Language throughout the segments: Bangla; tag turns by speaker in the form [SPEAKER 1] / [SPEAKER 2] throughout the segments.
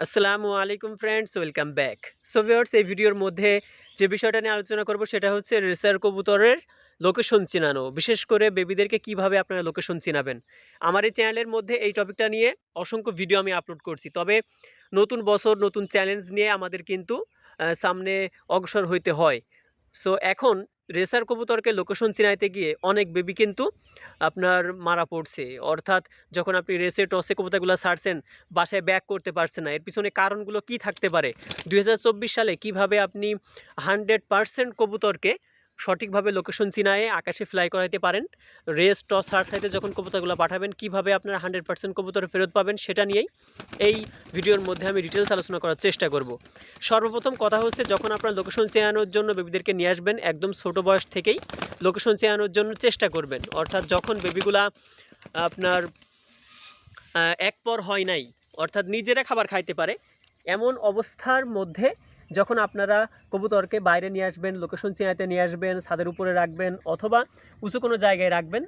[SPEAKER 1] আসসালামু আলাইকুম friends welcome back so viewers এই ভিডিওর মধ্যে যে বিষয়টা নিয়ে আলোচনা করব সেটা হচ্ছে রেসার কবুতরের লোকেশন চিনানো। বিশেষ করে বেবিদেরকে কীভাবে আপনারা লোকেশন চিনাবেন। আমার এই চ্যানেলের মধ্যে এই টপিকটা নিয়ে অসংখ্য ভিডিও আমি আপলোড করছি। তবে নতুন বছর, নতুন চ্যালেঞ্জ নিয়ে আমাদের কিন্তু সামনে অগ্রসর হইতে হয়। সো এখন রেসার কবুতরকে লোকেশন চিনাইতে গিয়ে অনেক বেবি কিন্তু আপনার মারা পড়ছে। অর্থাৎ যখন আপনি রেসে, টসে কবুতরগুলো ছাড়ছেন, বাসায় ব্যাক করতে পারছে না। এর পিছনে কারণগুলো কি থাকতে পারে? দুই হাজার চব্বিশ সালে কীভাবে আপনি হানড্রেড পারসেন্ট কবুতরকে সঠিকভাবে লোকেশন চিনায়ে, আকাশে ফ্লাই করাইতে পারেন। রেস টস হার সাইতে যখন কবুতরগুলো পাঠাবেন, কীভাবে আপনারা হান্ড্রেড পার্সেন্ট কবুতর ফেরত পাবেন সেটা নিয়েই এই ভিডিওর মধ্যে আমি ডিটেলস আলোচনা করার চেষ্টা করব। সর্বপ্রথম কথা হচ্ছে, যখন আপনার লোকেশন চেয়ানোর জন্য বেবিদেরকে নিয়ে আসবেন, একদম ছোট বয়স থেকেই লোকেশন চেয়ানোর জন্য চেষ্টা করবেন। অর্থাৎ যখন বেবিগুলা আপনার এক পর হয় নাই, অর্থাৎ নিজেরা খাবার খাইতে পারে, এমন অবস্থার মধ্যে যখন আপনারা কবুতরকে বাইরে নিয়ে আসবেন লোকেশন চেনাতে নিয়ে আসবেন, ছাদের উপরে রাখবেন অথবা উঁচু কোনো জায়গায় রাখবেন,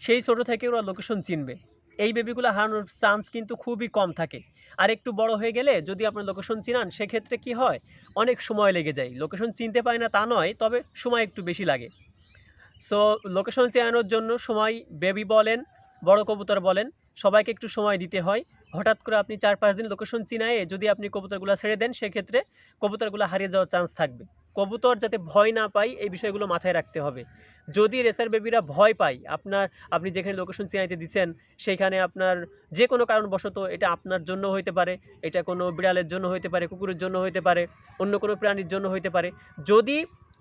[SPEAKER 1] সেই ছোটো থেকে ওরা লোকেশন চিনবে। এই বেবিগুলো হারানোর চান্স কিন্তু খুবই কম থাকে। আর একটু বড় হয়ে গেলে যদি আপনার লোকেশন চিনান, সেক্ষেত্রে কি হয়? অনেক সময় লেগে যায়। লোকেশন চিনতে পারে না তা নয়, তবে সময় একটু বেশি লাগে। সো লোকেশন চেনানোর জন্য সময় বেবি বলেন, বড় কবুতর বলেন, সবাইকে একটু সময় দিতে হয়। হঠাৎ করে আপনি চার পাঁচ দিন লোকেশন চিনায়ে যদি আপনি কবুতরগুলো ছেড়ে দেন, সেক্ষেত্রে কবুতরগুলো হারিয়ে যাওয়ার চান্স থাকবে। কবুতর যাতে ভয় না পায়, এই বিষয়গুলো মাথায় রাখতে হবে। যদি রেসার বেবিরা ভয় পায়, আপনার, আপনি যেখানে লোকেশন চিনাইতে দিচ্ছেন সেখানে আপনার যে কোনো কারণবশত এটা আপনার জন্য হইতে পারে, এটা কোনো বিড়ালের জন্য হইতে পারে, কুকুরের জন্য হইতে পারে, অন্য কোনো প্রাণীর জন্য হইতে পারে। যদি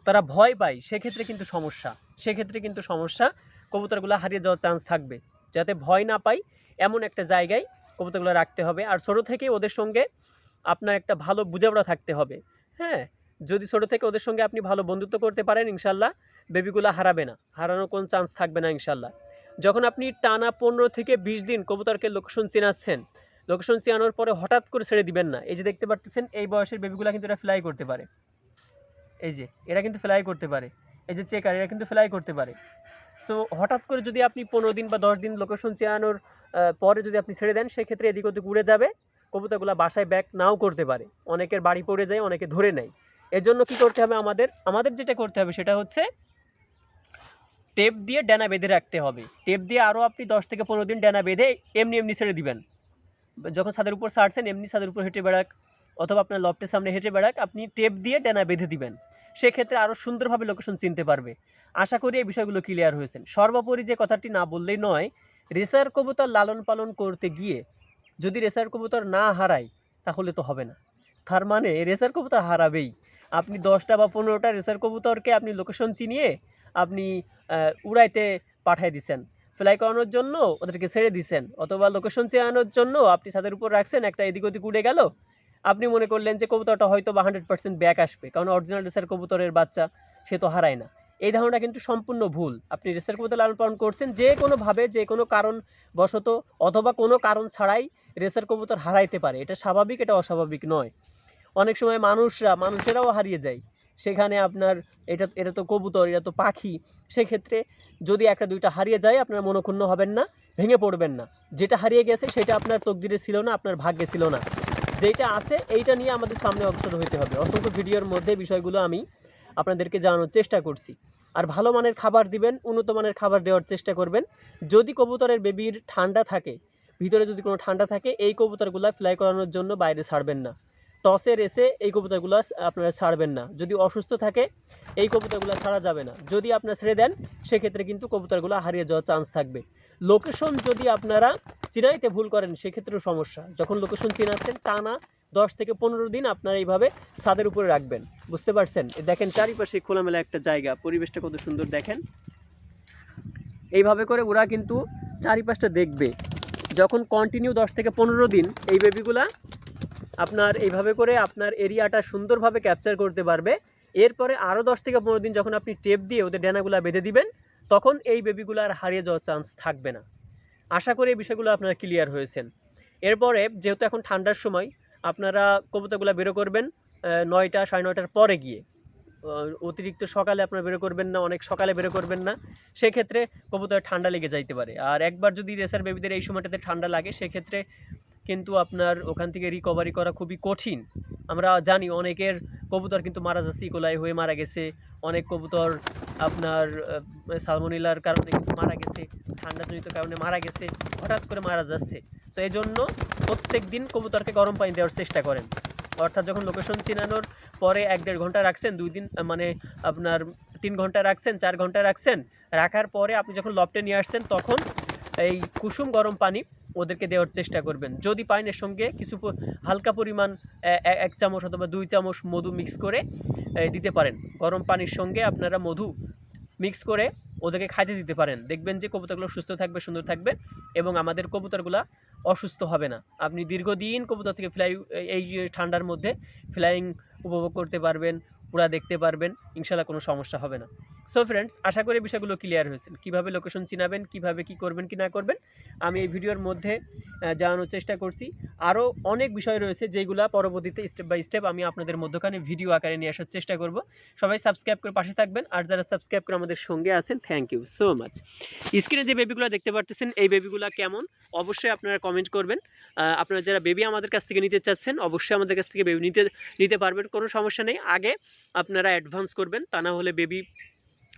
[SPEAKER 1] তারা ভয় পায়, সেক্ষেত্রে কিন্তু সমস্যা। সেক্ষেত্রে কিন্তু সমস্যা, কবুতরগুলো হারিয়ে যাওয়ার চান্স থাকবে। যাতে ভয় না পায়, এমন একটা জায়গায় কবুতরগুলো রাখতে হবে। আর ছোটো থেকে ওদের সঙ্গে আপনার একটা ভালো বোঝাপড়া থাকতে হবে। হ্যাঁ? যদি ছোটো থেকে ওদের সঙ্গে আপনি ভালো বন্ধুত্ব করতে পারেন ইনশাল্লাহ বেবিগুলো হারাবে না। হারানোর কোনো চান্স থাকবে না ইনশাল্লাহ যখন আপনি টানা পনেরো থেকে বিশ দিন কবুতরকে লোকেশন চেনাচ্ছেন লোকেশন চেনানোর পরে হঠাৎ করে ছেড়ে দিবেন না। এই যে দেখতে পাচ্ছেন এই বয়সের বেবিগুলো কিন্তু এরা ফ্লাই করতে পারে। এই যে, এরা কিন্তু ফ্লাই করতে পারে। এই যে চেকার এরা কিন্তু ফ্লাই করতে পারে। সো হঠাৎ করে যদি আপনি পনেরো দিন বা দশ দিন লোকেশন চেয়ানোর পরে যদি আপনি ছেড়ে দেন, সেক্ষেত্রে এদিক ওদিক উড়ে যাবে কবুতরগুলো বাসায় ব্যাক নাও করতে পারে। অনেকের বাড়ি পড়ে যায়, অনেকে ধরে নেয়। এর জন্য কী করতে হবে আমাদের আমাদের যেটা করতে হবে সেটা হচ্ছে টেপ দিয়ে ডানা বেঁধে রাখতে হবে। টেপ দিয়ে আরও আপনি দশ থেকে পনেরো দিন ডানা বেঁধে এমনি এমনি ছেড়ে দিবেন। যখন ছাদের উপর ছাড়ছেন, এমনি ছাদের উপর হেঁটে বেড়াক, অথবা আপনার লফটের সামনে হেঁটে বেড়াক, আপনি টেপ দিয়ে ডানা বেঁধে দিবেন। সেক্ষেত্রে আরও সুন্দরভাবে লোকেশন চিনতে পারবে। আশা করি এই বিষয়গুলো ক্লিয়ার হয়েছেন সর্বোপরি যে কথাটি না বললেই নয় রেসার কবুতর লালন পালন করতে গিয়ে যদি রেসার কবুতর না হারায়, তাহলে তো হবে না। তার মানে রেসার কবুতর হারাবেই। আপনি দশটা বা পনেরোটা রেসার কবুতরকে আপনি লোকেশন চিনিয়ে আপনি উড়াইতে পাঠিয়ে দিচ্ছেন ফ্লাই করানোর জন্য ওদেরকে ছেড়ে দিচ্ছেন অথবা লোকেশন চেয়ানোর জন্য আপনি ছাদের উপর রাখছেন, একটা এদিক ওদিক উড়ে গেল, আপনি মনে করলেন যে কবুতরটা হয়তো বা হান্ড্রেড পার্সেন্ট ব্যাক আসবে। কারণ অরিজিনাল রেসার কবুতরের বাচ্চা, সে তো হারায় না। এই ধারণাটা কিন্তু সম্পূর্ণ ভুল। আপনি রেসার কবুতর লালন পালন করছেন, যে কোনোভাবে, যে কোনো কারণ বশত অথবা কোনো কারণ ছাড়াই রেসার কবুতর হারাইতে পারে। এটা স্বাভাবিক, এটা অস্বাভাবিক নয়। অনেক সময় মানুষরা, মানুষেরাও হারিয়ে যায়। সেখানে আপনার এটা এটা তো কবুতর, এটা তো পাখি। সেক্ষেত্রে যদি একটা, দুইটা হারিয়ে যায়, আপনার মনক্ষুণ্ণ হবেন না, ভেঙে পড়বেন না। যেটা হারিয়ে গেছে, সেটা আপনার তকদিরে ছিল না, আপনার ভাগ্যে ছিল না। যেটা আছে, এইটা নিয়ে আমাদের সামনে অগ্রসর হইতে হবে। অসংখ্য ভিডিওর মধ্যে বিষয়গুলো আমি আপনাদেরকে জানানোর চেষ্টা করছি। আর ভালো মানের খাবার দিবেন, উন্নত মানের খাবার দেওয়ার চেষ্টা করবেন। যদি কবুতরের বেবির ঠান্ডা থাকে, ভিতরে যদি কোনো ঠান্ডা থাকে, এই কবুতরগুলো ফ্লাই করানোর জন্য বাইরে ছাড়বেন না। টসের এসে এই কবুতরগুলো আপনারা ছাড়বেন না। যদি অসুস্থ থাকে, এই কবুতরগুলো ছাড়া যাবে না। যদি আপনারা ছেড়ে দেন, সেক্ষেত্রে কিন্তু কবুতরগুলো হারিয়ে যাওয়ার চান্স থাকবে। লোকেশন যদি আপনারা চিনাইতে ভুল করেন, সেক্ষেত্রেও সমস্যা। যখন লোকেশন চিনাচ্ছেন, টানা দশ থেকে পনেরো দিন আপনারা এইভাবে ছাদের উপরে রাখবেন। বুঝতে পারছেন? দেখেন চারিপাশে খোলামেলা একটা জায়গা। পরিবেশটা কত সুন্দর দেখেন। এইভাবে করে ওরা কিন্তু চারিপাশটা দেখবে। যখন কন্টিনিউ দশ থেকে পনেরো দিন এই বেবিগুলা আপনার এইভাবে করে আপনার এরিয়াটা সুন্দরভাবে ক্যাপচার করতে পারবে। এরপরে আরও দশ থেকে পনেরো দিন যখন আপনি টেপ দিয়ে ওদের ডেনাগুলা বেঁধে দিবেন, তখন এই বেবিগুলো আর হারিয়ে যাওয়ার চান্স থাকবে না। আশা করি এই বিষয়গুলো আপনারা ক্লিয়ার হয়েছেন। এরপরে যেহেতু এখন ঠান্ডার সময়, আপনারা কবুতরগুলো বেরো করবেন নয়টা সাড়ে নয়টার পরে গিয়ে। অতিরিক্ত সকালে আপনারা বেরো করবেন না, অনেক সকালে বেরো করবেন না। সেক্ষেত্রে কবুতর ঠান্ডা লেগে যাইতে পারে। আর একবার যদি রেসার বেবিদের এই সময়টাতে ঠান্ডা লাগে, সেক্ষেত্রে কিন্তু আপনার ওখান থেকে রিকভারি করা খুবই কঠিন। আমরা জানি অনেকের কবুতর কিন্তু মারা যাচ্ছে, ইকোলাই হয়ে মারা গেছে। অনেক কবুতর আপনার সালমোনিলার কারণে কিন্তু মারা গেছে, ঠান্ডাজনিত কারণে মারা গেছে, হঠাৎ করে মারা যাচ্ছে। তো এই জন্য প্রত্যেক দিন কবুতরকে গরম পানি দেওয়ার চেষ্টা করেন। অর্থাৎ যখন লোকেশন চিনানোর পরে এক দেড় ঘণ্টা রাখছেন, দুই দিন মানে আপনার তিন ঘণ্টা রাখছেন, চার ঘণ্টা রাখছেন, রাখার পরে আপনি যখন লফটে নিয়ে আসছেন, তখন এই কুসুম গরম পানি ওদেরকে দেওয়ার চেষ্টা করবেন। যদি পানির সঙ্গে কিছু হালকা পরিমাণ এক চামচ অথবা দুই চামচ মধু মিক্স করে দিতে পারেন। গরম পানির সঙ্গে আপনারা মধু মিক্স করে ওদেরকে খাইতে দিতে পারেন। দেখবেন যে কবুতরগুলো সুস্থ থাকবে, সুন্দর থাকবে এবং আমাদের কবুতরগুলা অসুস্থ হবে না। আপনি দীর্ঘদিন কবুতর থেকে ফ্লাই এই ঠান্ডার মধ্যে ফ্লাইং উপভোগ করতে পারবেন পুরা দেখতে পারবেন ইনশাল্লাহ কোনো সমস্যা হবে না। সো ফ্রেন্ডস আশা করি বিষয়গুলো ক্লিয়ার হয়েছে। কীভাবে লোকেশন চিনাবেন, কীভাবে কি করবেন, কি না করবেন আমি এই ভিডিওর মধ্যে জানানোর চেষ্টা করছি। আরও অনেক বিষয় রয়েছে যেগুলো পরবর্তীতে স্টেপ বাই স্টেপ আমি আপনাদের মধ্যখানে ভিডিও আকারে নিয়ে আসার চেষ্টা করব। সবাই সাবস্ক্রাইব করে পাশে থাকবেন। আর যারা সাবস্ক্রাইব করে আমাদের সঙ্গে আছেন থ্যাংক ইউ সো মাচ স্ক্রিনে যে বেবিগুলো দেখতে পারতেছেন, এই বেবিগুলো কেমন? অবশ্যই আপনারা কমেন্ট করবেন। আপনারা যারা বেবি আমাদের কাছ থেকে নিতে চাচ্ছেন, অবশ্যই আমাদের কাছ থেকে বেবি নিতে নিতে পারবেন। কোনো সমস্যা নেই। আগে আপনারা অ্যাডভান্স করবেন, তা না হলে বেবি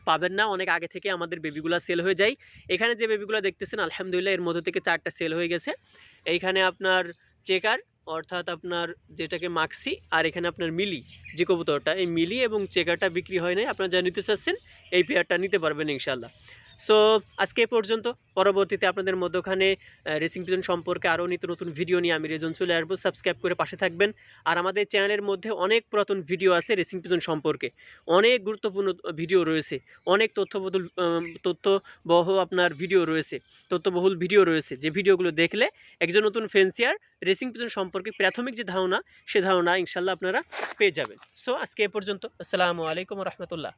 [SPEAKER 1] পাবেন না। অনেক আগে থেকে আমাদের বেবিগুলো সেল হয়ে যায়। এখানে যে বেবিগুলো দেখতেছেন, আলহামদুলিল্লাহ এর মধ্যে থেকে চারটা সেল হয়ে গেছে। এইখানে আপনার চেকার অর্থাৎ আপনার যেটাকে মাক্সি, আর এখানে আপনার মিলি, যে কবুতরটা, এই মিলি এবং চেকারটা বিক্রি হয় নাই। আপনারা যা নিতে চাচ্ছেন, এই পেয়ারটা নিতে পারবেন ইনশাল্লাহ সো আজকে পর্যন্ত। পরবর্তীতে আপনাদের মধ্যখানে রেসিং পিজন সম্পর্কে আরও নিত্য নতুন ভিডিও নিয়ে আমি রেজন চলে আসব। সাবস্ক্রাইব করে পাশে থাকবেন। আর আমাদের চ্যানেলের মধ্যে অনেক পুরাতন ভিডিও আছে রেসিং পিজন সম্পর্কে। অনেক গুরুত্বপূর্ণ ভিডিও রয়েছে। অনেক তথ্যবহুল তথ্যবহ আপনার ভিডিও রয়েছে। তথ্যবহুল ভিডিও রয়েছে। যে ভিডিওগুলো দেখলে একজন নতুন ফেন্সিয়ার রেসিং পিজন সম্পর্কে প্রাথমিক যে ধারণা, সে ধারণা ইনশাল্লাহ আপনারা পেয়ে যাবেন। সো আজকে এ পর্যন্ত। আসসালামু আলাইকুম রহমতুল্লাহ।